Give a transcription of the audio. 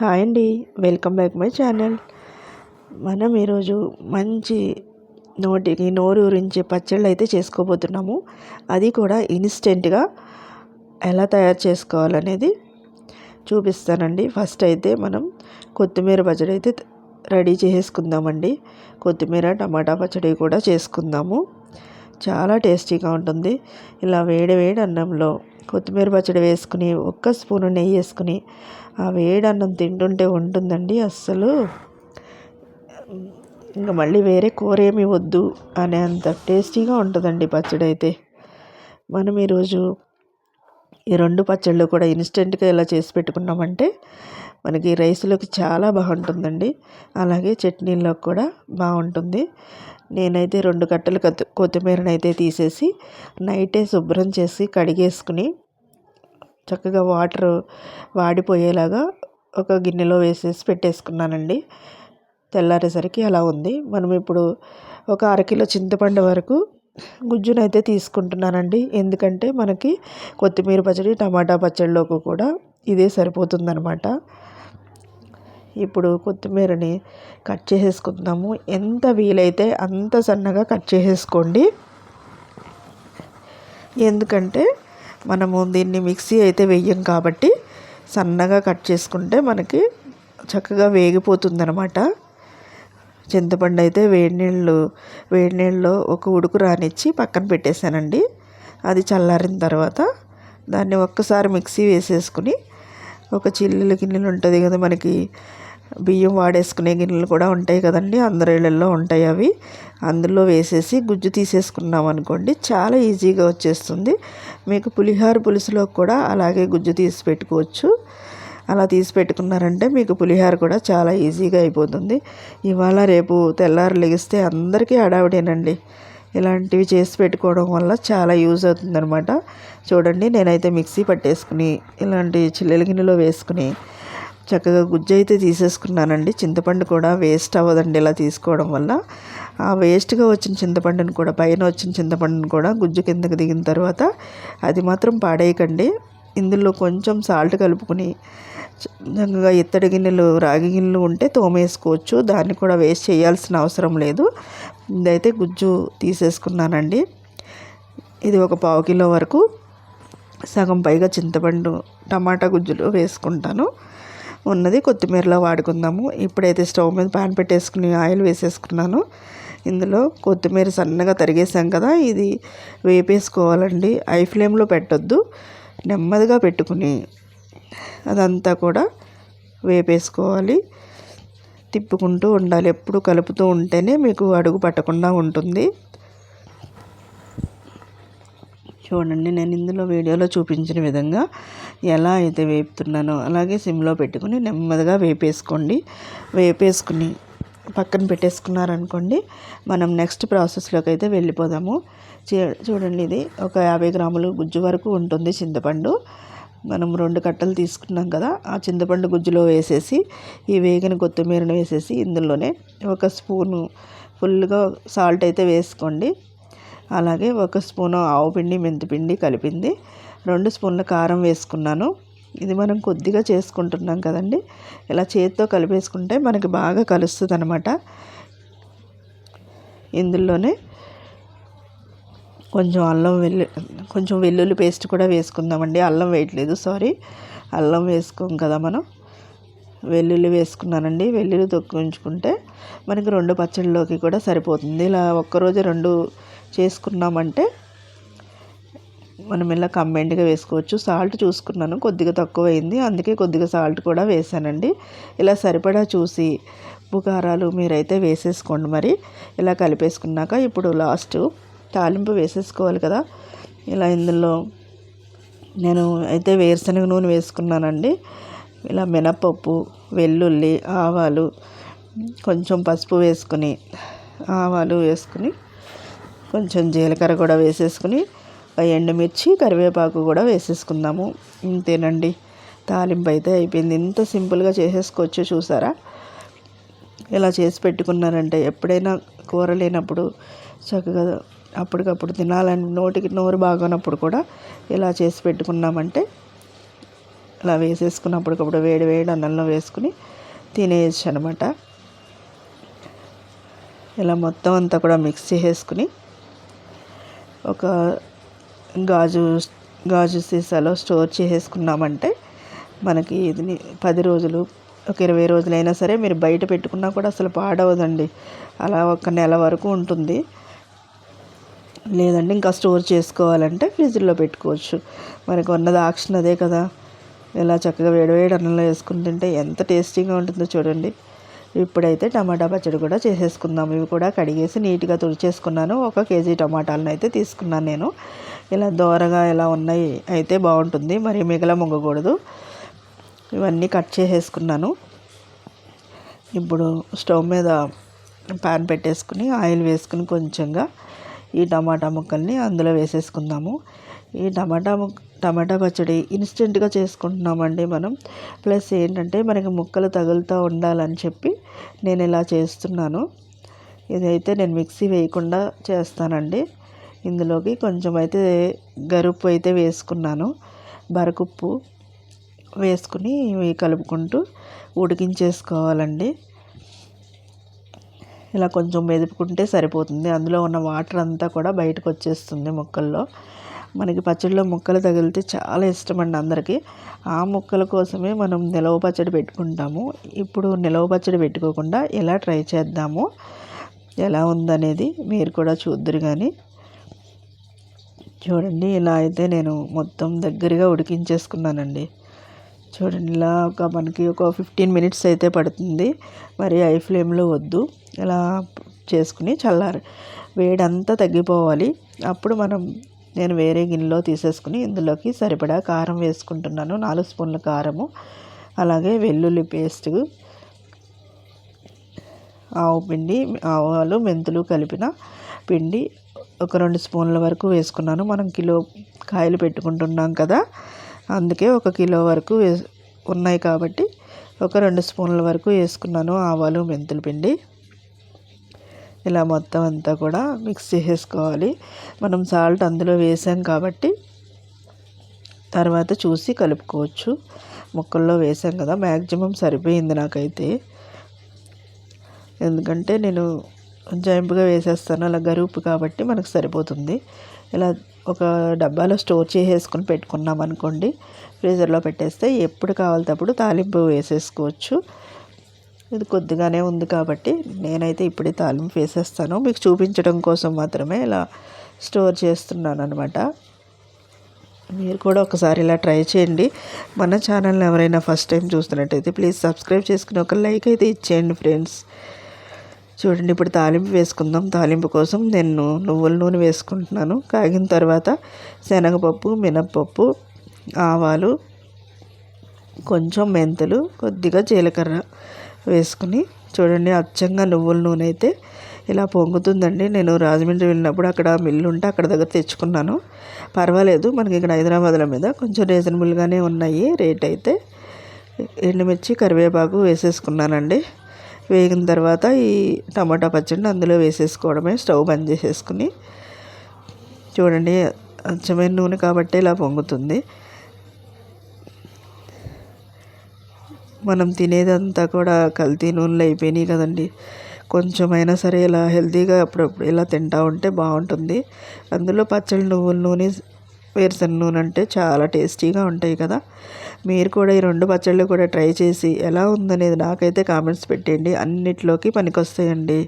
Hi అండి. Welcome back my channel. మనం ఈరోజు మంచి నోటికి నోరు ఊరించే పచ్చళ్ళు అయితే చేసుకోబోతున్నాము. అది కూడా ఇన్స్టెంట్గా ఎలా తయారు చేసుకోవాలనేది చూపిస్తానండి. ఫస్ట్ అయితే మనం కొత్తిమీర పచ్చడి అయితే రెడీ చేసుకుందామండి. కొత్తిమీర టమాటా పచ్చడి కూడా చేసుకుందాము. చాలా టేస్టీగా ఉంటుంది. ఇలా వేడి వేడి అన్నంలో కొత్తిమీర పచ్చడి వేసుకుని ఒక్క స్పూను నెయ్యి వేసుకుని ఆ వేడి అన్నం తింటుంటే ఉంటుందండి అస్సలు. ఇంకా మళ్ళీ వేరే కూర ఏమి వద్దు అనే అంత టేస్టీగా ఉంటుందండి పచ్చడి అయితే. మనం ఈరోజు ఈ రెండు పచ్చళ్ళు కూడా ఇన్స్టెంట్గా ఇలా చేసి పెట్టుకున్నామంటే మనకి రైస్లోకి చాలా బాగుంటుందండి. అలాగే చట్నీల్లో కూడా బాగుంటుంది. నేనైతే రెండు కట్టలు కొత్తిమీరని అయితే తీసేసి నైటే శుభ్రం చేసి కడిగేసుకుని చక్కగా వాటర్ వాడిపోయేలాగా ఒక గిన్నెలో వేసేసి పెట్టేసుకున్నానండి. తెల్లారేసరికి అలా ఉంది. మనం ఇప్పుడు ఒక అరకిలో చింతపండు వరకు గుజ్జునైతే తీసుకుంటున్నానండి. ఎందుకంటే మనకి కొత్తిమీర పచ్చడి టమాటా పచ్చడిలోకి కూడా ఇదే సరిపోతుందనమాట ఇప్పుడు కొత్తిమీరని కట్ చేసేసుకుందాము. ఎంత వీలైతే అంత సన్నగా కట్ చేసేసుకోండి. ఎందుకంటే మనము దీన్ని మిక్సీ అయితే వేయం కాబట్టి సన్నగా కట్ చేసుకుంటే మనకి చక్కగా వేగిపోతుందనమాట చింతపండు అయితే వేడి నీళ్ళు వేడి నీళ్ళలో ఒక ఉడుకు రానిచ్చి పక్కన పెట్టేశానండి. అది చల్లారిన తర్వాత దాన్ని ఒక్కసారి మిక్సీ వేసేసుకుని ఒక చిల్లులు గిన్నెలు ఉంటుంది కదా మనకి బియ్యం వాడేసుకునే గిన్నెలు కూడా ఉంటాయి కదండి. అందరి ఇళ్ళల్లో ఉంటాయి అవి. అందులో వేసేసి గుజ్జు తీసేసుకున్నాం అనుకోండి చాలా ఈజీగా వచ్చేస్తుంది. మీకు పులిహోర పులుసులో కూడా అలాగే గుజ్జు తీసి పెట్టుకోవచ్చు. అలా తీసి పెట్టుకున్నారంటే మీకు పులిహోర కూడా చాలా ఈజీగా అయిపోతుంది. ఇవాళ రేపు తెల్లారు లెగిస్తే అందరికీ హడావిడేనండి. ఇలాంటివి చేసి పెట్టుకోవడం వల్ల చాలా యూజ్ అవుతుందనమాట చూడండి నేనైతే మిక్సీ పట్టేసుకుని ఇలాంటి చిల్లెల గిన్నెలో వేసుకుని చక్కగా గుజ్జు అయితే తీసేసుకున్నానండి. చింతపండు కూడా వేస్ట్ అవ్వదండి ఇలా తీసుకోవడం వల్ల. ఆ వేస్ట్గా వచ్చిన చింతపండుని కూడా పైన వచ్చిన చింతపండుని కూడా గుజ్జు కిందకి దిగిన తర్వాత అది మాత్రం పాడేయకండి. ఇందులో కొంచెం సాల్ట్ కలుపుకొని చక్కగా ఇత్తడి గిన్నెలు రాగి గిన్నెలు ఉంటే తోమేసుకోవచ్చు. దాన్ని కూడా వేస్ట్ చేయాల్సిన అవసరం లేదు. ఇదైతే గుజ్జు తీసేసుకున్నానండి. ఇది ఒక పావు కిలో వరకు. సగం పైగా చింతపండు టమాటా గుజ్జులు వేసుకుంటాను. ఉన్నది కొత్తిమీరలో వాడుకుందాము. ఇప్పుడైతే స్టవ్ మీద పాన్ పెట్టేసుకుని ఆయిల్ వేసేసుకున్నాను. ఇందులో కొత్తిమీర సన్నగా తరిగేసాం కదా ఇది వేపేసుకోవాలండి. ఐ ఫ్లేమ్లో పెట్టొద్దు నెమ్మదిగా పెట్టుకుని అదంతా కూడా వేపేసుకోవాలి. తిప్పుకుంటూ ఉండాలి ఎప్పుడు కలుపుతూ ఉంటేనే మీకు అడుగు పట్టకుండా ఉంటుంది. చూడండి నేను ఇందులో వీడియోలో చూపించిన విధంగా ఎలా అయితే వేపుతున్నానో అలాగే సిమ్లో పెట్టుకుని నెమ్మదిగా వేపేసుకోండి. వేపేసుకుని పక్కన పెట్టేసుకున్నారనుకోండి మనం నెక్స్ట్ ప్రాసెస్లోకి అయితే వెళ్ళిపోదాము. చూడండి ఇది ఒక యాభై గ్రాములు గుజ్జు వరకు ఉంటుంది చింతపండు. మనం రెండు కట్టలు తీసుకున్నాం కదా ఆ చింతపండు గుజ్జులో వేసేసి ఈ వేగిన కొత్తిమీరను వేసేసి ఇందులోనే ఒక స్పూను ఫుల్గా సాల్ట్ అయితే వేసుకోండి. అలాగే ఒక స్పూను ఆవు పిండి మెంతిపిండి కలిపింది. రెండు స్పూన్ల కారం వేసుకున్నాను. ఇది మనం కొద్దిగా చేసుకుంటున్నాం కదండి. ఇలా చేతితో కలిపేసుకుంటే మనకి బాగా కలుస్తుంది అనమాట ఇందులోనే కొంచెం అల్లం వెల్లు కొంచెం వెల్లుల్లి పేస్ట్ కూడా వేసుకుందామండి. అల్లం వేయట్లేదు సారీ. అల్లం వేసుకోం కదా మనం. వెల్లుల్లి వేసుకున్నానండి. వెల్లుల్లి తొక్కించుకుంటే మనకి రెండు పచ్చళ్ళలోకి కూడా సరిపోతుంది. ఇలా ఒక్కరోజు రెండు చేసుకున్నామంటే మనం ఇలా కమ్మెండ్గా వేసుకోవచ్చు. సాల్ట్ చూసుకున్నాను కొద్దిగా తక్కువ అయింది అందుకే కొద్దిగా సాల్ట్ కూడా వేసానండి. ఇలా సరిపడా చూసి ఉప్పు కారాలు మీరైతే వేసేసుకోండి మరి. ఇలా కలిపేసుకున్నాక ఇప్పుడు లాస్ట్ తాలింపు వేసేసుకోవాలి కదా. ఇలా ఇందులో నేను అయితే వేరుశనగ నూనె వేసుకున్నానండి. ఇలా మినపప్పు వెల్లుల్లి ఆవాలు కొంచెం పసుపు వేసుకుని ఆవాలు వేసుకుని కొంచెం జీలకర్ర కూడా వేసేసుకుని ఎండుమిర్చి కరివేపాకు కూడా వేసేసుకుందాము. ఇంతేనండి. తాలింపు అయితే అయిపోయింది. ఇంత సింపుల్గా చేసేసుకోవచ్చు చూసారా? ఇలా చేసి పెట్టుకున్నారంటే ఎప్పుడైనా కూర లేనప్పుడు చక్కగా అప్పటికప్పుడు తినాలని నోటికి నోరు బాగోనప్పుడు కూడా ఇలా చేసి పెట్టుకున్నామంటే ఇలా వేసేసుకున్నప్పటికప్పుడు వేడి వేడి అన్నంలో వేసుకుని తినేయచ్చు అనమాట ఇలా మొత్తం అంతా కూడా మిక్స్ చేసేసుకుని ఒక గాజు గాజు సీసాలో స్టోర్ చేసేసుకున్నామంటే మనకి ఇది పది రోజులు ఒక ఇరవై రోజులైనా సరే మీరు బయట పెట్టుకున్నా కూడా అసలు పాడవదండి. అలా ఒక నెల వరకు ఉంటుంది. లేదంటే ఇంకా స్టోర్ చేసుకోవాలంటే ఫ్రిడ్జ్లో పెట్టుకోవచ్చు. మనకు ఉన్నది ఆప్షన్ అదే కదా. ఇలా చక్కగా వేడివేడి అన్నంలో వేసుకుని తింటే ఎంత టేస్టీగా ఉంటుందో చూడండి. ఇప్పుడైతే టమాటా పచ్చడి కూడా చేసేసుకుందాం. ఇవి కూడా కడిగేసి నీట్గా తుడిచేసుకున్నాను. ఒక కేజీ టమాటాలను అయితే తీసుకున్నాను నేను. ఇలా దోరగా ఇలా ఉన్నాయి అయితే బాగుంటుంది. మరి మిగల మొగ్గకూడదు. ఇవన్నీ కట్ చేసేసుకున్నాను. ఇప్పుడు స్టవ్ మీద ప్యాన్ పెట్టేసుకుని ఆయిల్ వేసుకుని కొంచెంగా ఈ టమాటా ముక్కల్ని అందులో వేసేసుకుందాము. ఈ టమాటా ముక్క టమాటా పచ్చడి ఇన్స్టెంట్గా చేసుకుంటున్నామండి మనం. ప్లస్ ఏంటంటే మనకి ముక్కలు తగులుతూ ఉండాలని చెప్పి నేను ఇలా చేస్తున్నాను. ఇదైతే నేను మిక్సీ వేయకుండా చేస్తానండి. ఇందులోకి కొంచెం అయితే గరుపు అయితే వేసుకున్నాను. బరకుప్పు వేసుకుని కలుపుకుంటూ ఉడికించేసుకోవాలండి. ఇలా కొంచెం మెదుపుకుంటే సరిపోతుంది. అందులో ఉన్న వాటర్ అంతా కూడా బయటకు వచ్చేస్తుంది ముక్కల్లో. మనకి పచ్చడిలో ముక్కలు తగిలితే చాలా ఇష్టం అండి అందరికీ. ఆ ముక్కల కోసమే మనం నిలవ పచ్చడి పెట్టుకుంటాము. ఇప్పుడు నిలవ పచ్చడి పెట్టుకోకుండా ఎలా ట్రై చేద్దాము? ఎలా ఉందనేది మీరు కూడా చూద్దరు కానీ చూడండి ఇలా అయితే నేను మొత్తం దగ్గరగా ఉడికించేసుకున్నానండి. చూడండి ఇలా ఒక మనకి ఒక ఫిఫ్టీన్ మినిట్స్ అయితే పడుతుంది. మరి ఐ ఫ్లేమ్లో వద్దు. ఇలా చేసుకుని చల్లారి వేడంతా తగ్గిపోవాలి. అప్పుడు మనం నేను వేరే గిన్నెలో తీసేసుకుని ఇందులోకి సరిపడా కారం వేసుకుంటున్నాను. నాలుగు స్పూన్ల కారము అలాగే వెల్లుల్లి పేస్ట్ ఆవు పిండి ఆవాలు మెంతులు కలిపిన పిండి ఒక రెండు స్పూన్ల వరకు వేసుకున్నాను. మనం కిలో కాయలు పెట్టుకుంటున్నాం కదా అందుకే ఒక కిలో వరకు వే ఉన్నాయి కాబట్టి ఒక రెండు స్పూన్ల వరకు వేసుకున్నాను ఆవాలు మెంతుల పిండి. ఇలా మొత్తం అంతా కూడా మిక్స్ చేసేసుకోవాలి. మనం సాల్ట్ అందులో వేసాం కాబట్టి తర్వాత చూసి కలుపుకోవచ్చు. ముక్కల్లో వేసాం కదా మ్యాక్సిమం సరిపోయింది నాకైతే. ఎందుకంటే నేను జంపుగా వేసేస్తాను అలా గరుపు కాబట్టి మనకు సరిపోతుంది. ఇలా ఒక డబ్బాలో స్టోర్ చేసేసుకొని పెట్టుకున్నాం అనుకోండి ఫ్రీజర్లో పెట్టేస్తే ఎప్పుడు కావాలన్నప్పుడు తాలింపు వేసేసుకోవచ్చు. ఇది కొద్దిగానే ఉంది కాబట్టి నేనైతే ఇప్పుడే తాలింపు వేసేస్తాను. మీకు చూపించడం కోసం మాత్రమే ఇలా స్టోర్ చేస్తున్నాను అనమాట మీరు కూడా ఒకసారి ఇలా ట్రై చేయండి. మన ఛానల్ని ఎవరైనా ఫస్ట్ టైం చూస్తున్నట్టయితే ప్లీజ్ సబ్స్క్రైబ్ చేసుకుని ఒక లైక్ అయితే ఇచ్చేయండి ఫ్రెండ్స్. చూడండి ఇప్పుడు తాలింపు వేసుకుందాం. తాలింపు కోసం నేను నువ్వుల నూనె వేసుకుంటున్నాను. కాగిన తర్వాత శనగపప్పు మినప్పప్పు ఆవాలు కొంచెం మెంతులు కొద్దిగా జీలకర్ర వేసుకుని చూడండి అచ్చంగా నువ్వుల నూనె అయితే ఇలా పొంగుతుందండి. నేను రాజమండ్రి వెళ్ళినప్పుడు అక్కడ మిల్లు ఉంటే అక్కడ దగ్గర తెచ్చుకున్నాను. పర్వాలేదు మనకి ఇక్కడ హైదరాబాద్ల మీద కొంచెం రీజనబుల్గానే ఉన్నాయి రేట్ అయితే. ఎండుమిర్చి కరివేపాకు వేసేసుకున్నానండి. వేగిన తర్వాత ఈ టమాటా పచ్చడిని అందులో వేసేసుకోవడమే స్టవ్ బంద్ చేసేసుకుని చూడండి అచ్చమైన నూనె కాబట్టి ఇలా పొంగుతుంది. మనం తినేదంతా కూడా కల్తీ నూనెలు అయిపోయినాయి కదండి. కొంచెమైనా సరే ఇలా హెల్తీగా అప్పుడప్పుడు ఇలా తింటూ ఉంటే బాగుంటుంది. అందులో పచ్చడి నువ్వుల నూనె వేరుశనగ నూనె అంటే చాలా టేస్టీగా ఉంటాయి కదా. మీరు కూడా ఈ రెండు పచ్చళ్ళు కూడా ట్రై చేసి ఎలా ఉందనేది నాకైతే కామెంట్స్ పెట్టండి అన్నిట్లోకి పనికొస్తాయండి.